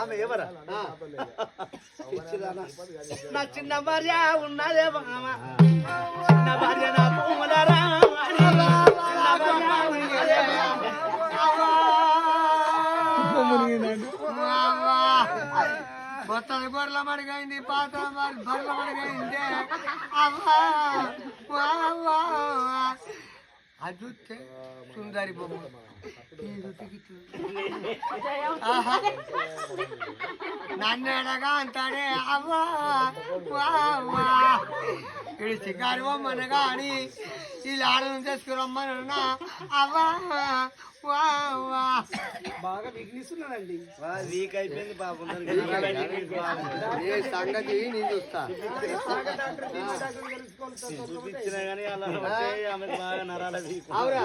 ఆమె ఎవరా నా చిన్న భార్య ఉన్నదే మామ కొత్తది గొర్రెల మడిగైంది పాత బర్రెల మడిగైంది. అవ్వా వావా. అది చూస్తే సుందరి బొమ్మ. నన్ను ఎడగా అంటాడే అవ్వా. ఇడు షికారు బొమ్మను కానీ వీళ్ళు ఆడను చేసుకురమ్మన్నా అవ్వా వావా. బాగా విఘ్నిస్తున్నాడండి. వీక్ అయిపోయింది పాపం ఏ సంగతి? నేను చూస్తా. చూపించినా కానీ అలా బాగా నరాల వీక్ అవురా.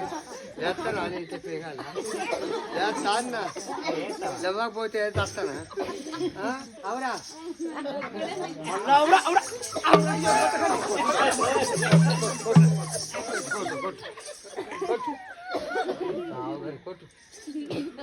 ನಾನು ಇಟ್ಟು ಸಿಗಲ್ಲ ಯಾಕೆ ಸಾಧನ ಯಾವಾಗ ಹೋಯ್ತು ಹೇಳ್ತಾ ತಾನ ಅವರ ಅವರ ಅವರ ಕೊಟ್ಟು ಕೊಟ್ಟು ಕೊಟ್ಟು